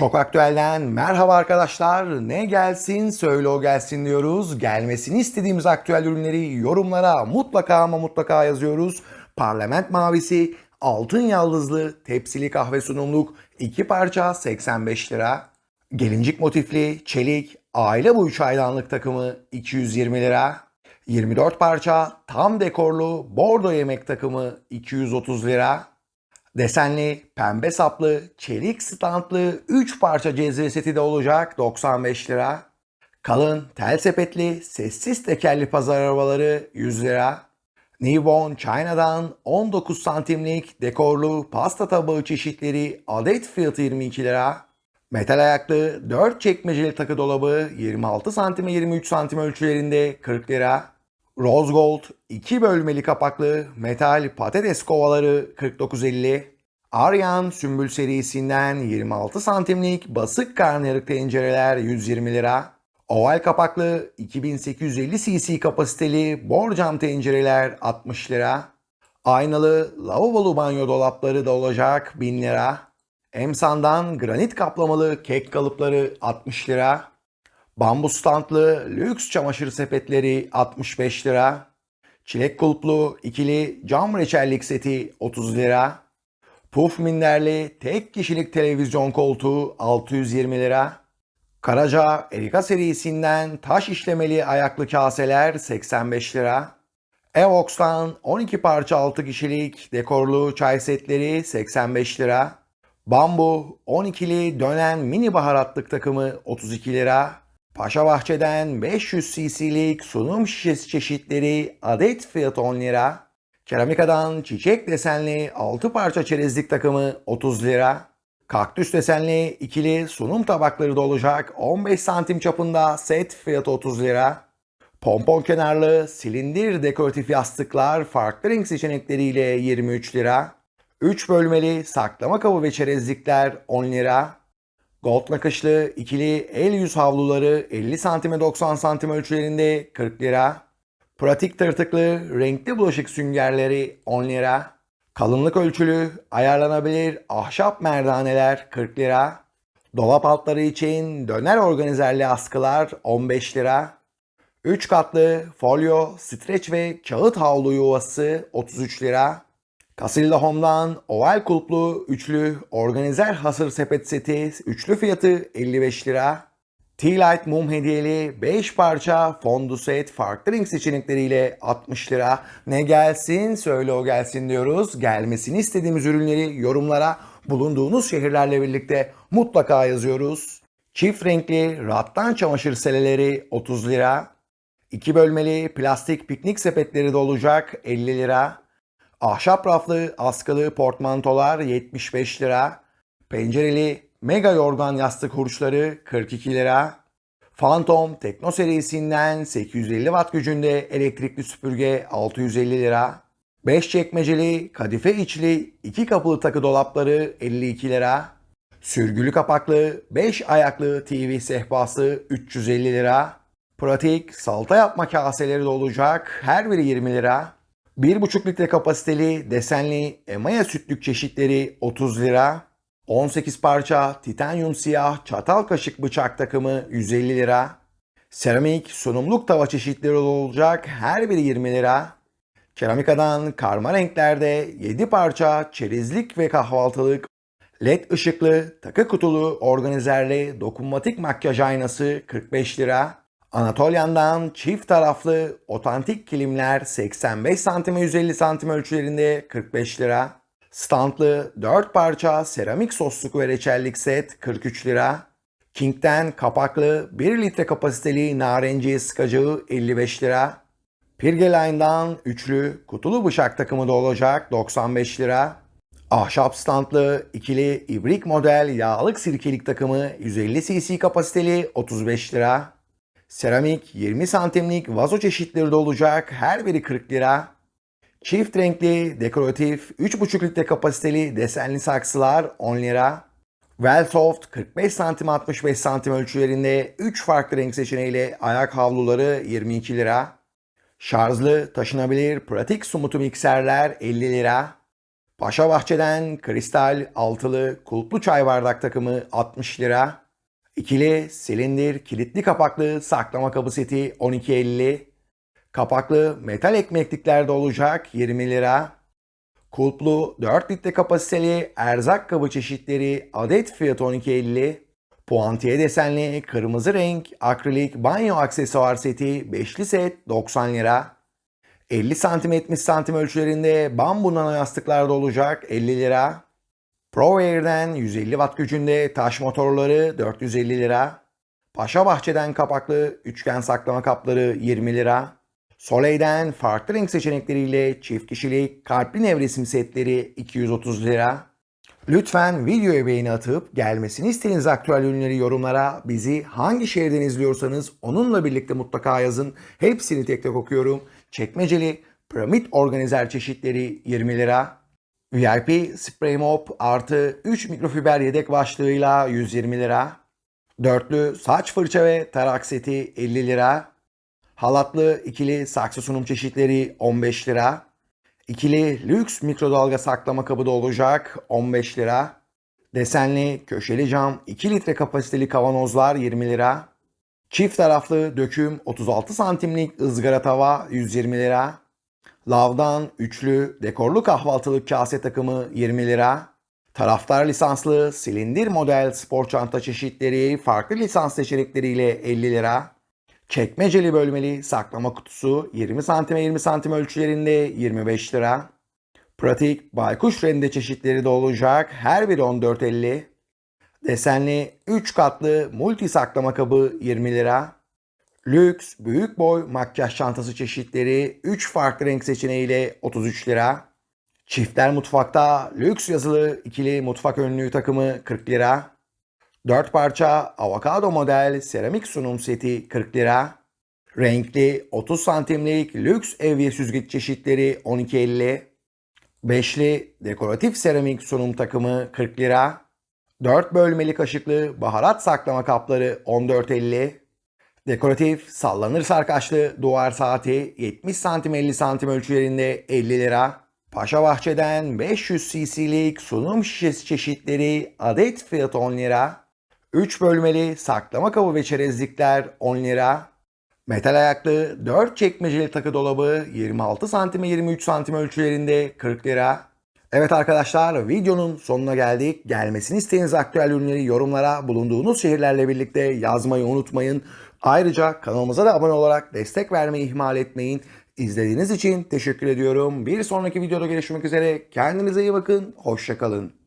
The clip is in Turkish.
Çok aktüelden merhaba arkadaşlar. Ne gelsin söyle o gelsin diyoruz. Gelmesini istediğimiz aktüel ürünleri yorumlara mutlaka ama mutlaka yazıyoruz. Parlament mavisi, altın yaldızlı, tepsili kahve sunumluk, iki parça 85 lira. Gelincik motifli, çelik, aile boyu çaydanlık takımı 220 lira. 24 parça tam dekorlu bordo yemek takımı 230 lira. Desenli, pembe saplı, çelik standlı 3 parça cezve seti de olacak 95 lira. Kalın, tel sepetli, sessiz tekerli pazar arabaları 100 lira. Newborn China'dan 19 santimlik dekorlu pasta tabağı çeşitleri adet fiyatı 22 lira. Metal ayaklı 4 çekmeceli takı dolabı 26 santim 23 santim ölçülerinde 40 lira. Rose Gold 2 bölmeli kapaklı metal patates kovaları 49.50. Aryan Sümbül serisinden 26 santimlik basık karnıyarık tencereler 120 lira. Oval kapaklı 2850 cc kapasiteli borcam tencereler 60 lira. Aynalı lavabolu banyo dolapları da olacak 1000 lira. Emsan'dan granit kaplamalı kek kalıpları 60 lira. Bambu standlı lüks çamaşır sepetleri 65 lira. Çilek kulplu ikili cam reçellik seti 30 lira. Puf minderli tek kişilik televizyon koltuğu 620 lira. Karaca Erika serisinden taş işlemeli ayaklı kaseler 85 lira. Evox'tan 12 parça 6 kişilik dekorlu çay setleri 85 lira. Bambu 12'li dönen mini baharatlık takımı 32 lira. Paşa Bahçe'den 500 cc'lik sunum şişesi çeşitleri adet fiyatı 10 lira. Keramikadan çiçek desenli 6 parça çerezlik takımı 30 lira. Kaktüs desenli ikili sunum tabakları da olacak 15 santim çapında set fiyatı 30 lira. Pompon kenarlı silindir dekoratif yastıklar farklı renk seçenekleriyle 23 lira. 3 bölmeli saklama kabı ve çerezlikler 10 lira. Gold nakışlı ikili el yüz havluları 50 santime 90 santim ölçülerinde 40 lira. Pratik tırtıklı renkli bulaşık süngerleri 10 lira. Kalınlık ölçülü ayarlanabilir ahşap merdaneler 40 lira. Dolap altları için döner organizerli askılar 15 lira. 3 katlı folyo, streç ve kağıt havlu yuvası 33 lira. Casilda Home'dan oval kulplu üçlü organizer hasır sepet seti üçlü fiyatı 55 lira. Tea Light mum hediyeli 5 parça fondu set farklı renk seçenekleriyle 60 lira. Ne gelsin söyle o gelsin diyoruz. Gelmesini istediğimiz ürünleri yorumlara bulunduğunuz şehirlerle birlikte mutlaka yazıyoruz. Çift renkli rattan çamaşır seleleri 30 lira. 2 bölmeli plastik piknik sepetleri de olacak 50 lira. Ahşap raflı askılı portmantolar 75 lira. Pencereli mega yorgan yastık hurçları 42 lira. Phantom Tekno serisinden 850 watt gücünde elektrikli süpürge 650 lira. 5 çekmeceli kadife içli 2 kapılı takı dolapları 52 lira. Sürgülü kapaklı 5 ayaklı TV sehpası 350 lira. Pratik salata yapma kaseleri de olacak her biri 20 lira. 1,5 litre kapasiteli desenli emaya sütlük çeşitleri 30 lira. 18 parça titanyum siyah çatal kaşık bıçak takımı 150 lira. Seramik sunumluk tava çeşitleri olacak her biri 20 lira. Keramikadan karma renklerde 7 parça çerezlik ve kahvaltılık LED ışıklı takı kutulu organizerli dokunmatik makyaj aynası 45 lira. Anatolian'dan çift taraflı otantik kilimler 85 cm 150 cm ölçülerinde 45 lira. Standlı 4 parça seramik sosluk ve reçellik set 43 lira. King'den kapaklı 1 litre kapasiteli narenciye sıkacağı 55 lira. Pirgeline'dan üçlü kutulu bıçak takımı da olacak 95 lira. Ahşap standlı ikili ibrik model yağlık sirkelik takımı 150 cc kapasiteli 35 lira. Seramik 20 santimlik vazo çeşitleri de olacak her biri 40 lira. Çift renkli, dekoratif, 3,5 litre kapasiteli desenli saksılar 10 lira. Wellsoft 45 santim 65 santim ölçülerinde 3 farklı renk seçeneğiyle ayak havluları 22 lira. Şarjlı, taşınabilir, pratik sumutu mikserler 50 lira. Paşa Bahçe'den kristal altılı kulplu çay bardak takımı 60 lira. İkili silindir kilitli kapaklı saklama kabı seti 12.50. Kapaklı metal ekmekliklerde olacak 20 lira. Kulplu 4 litre kapasiteli erzak kabı çeşitleri adet fiyatı 12.50. Puantiye desenli kırmızı renk akrilik banyo aksesuar seti 5'li set 90 lira. 50 santim 70 santim ölçülerinde bambu nano yastıklarda olacak 50 lira. ProAir'den 150 watt gücünde taş motorları 450 lira. Paşa Bahçe'den kapaklı üçgen saklama kapları 20 lira. Soleil'den farklı renk seçenekleriyle çift kişilik kalpli nevresim setleri 230 lira. Lütfen videoya beğeni atıp gelmesini istediğiniz aktüel ürünleri yorumlara bizi hangi şehirden izliyorsanız onunla birlikte mutlaka yazın. Hepsini tek tek okuyorum. Çekmeceli piramit organizer çeşitleri 20 lira. VIP spray mop artı 3 mikrofiber yedek başlığıyla 120 lira. Dörtlü saç fırça ve tarak seti 50 lira. Halatlı ikili saksı sunum çeşitleri 15 lira. İkili lüks mikrodalga saklama kabı da olacak 15 lira. Desenli köşeli cam 2 litre kapasiteli kavanozlar 20 lira. Çift taraflı döküm 36 santimlik ızgara tava 120 lira. Lavdan üçlü dekorlu kahvaltılık kase takımı 20 lira. Taraftar lisanslı silindir model spor çanta çeşitleri farklı lisans seçenekleriyle 50 lira. Çekmeceli bölmeli saklama kutusu 20 santime 20 santim ölçülerinde 25 lira. Pratik baykuş rende çeşitleri de olacak. Her biri 14.50. Desenli 3 katlı multi saklama kabı 20 lira. Lüks büyük boy makyaj çantası çeşitleri 3 farklı renk seçeneğiyle 33 lira. Çiftler mutfakta lüks yazılı ikili mutfak önlüğü takımı 40 lira. 4 parça avokado model seramik sunum seti 40 lira. Renkli 30 santimlik lüks evye süzgeç çeşitleri 12.50. Beşli dekoratif seramik sunum takımı 40 lira. 4 bölmeli kaşıklı baharat saklama kapları 14.50. Dekoratif sallanır sarkaçlı duvar saati 70 santim 50 santim ölçülerinde 50 lira. Paşa Bahçe'den 500 cc'lik sunum şişesi çeşitleri adet fiyatı 10 lira. 3 bölmeli saklama kabı ve çerezlikler 10 lira. Metal ayaklı 4 çekmeceli takı dolabı 26 santim 23 santim ölçülerinde 40 lira. Evet arkadaşlar videonun sonuna geldik. Gelmesini istediğiniz aktüel ürünleri yorumlara bulunduğunuz şehirlerle birlikte yazmayı unutmayın. Ayrıca kanalımıza da abone olarak destek vermeyi ihmal etmeyin. İzlediğiniz için teşekkür ediyorum. Bir sonraki videoda görüşmek üzere. Kendinize iyi bakın. Hoşçakalın.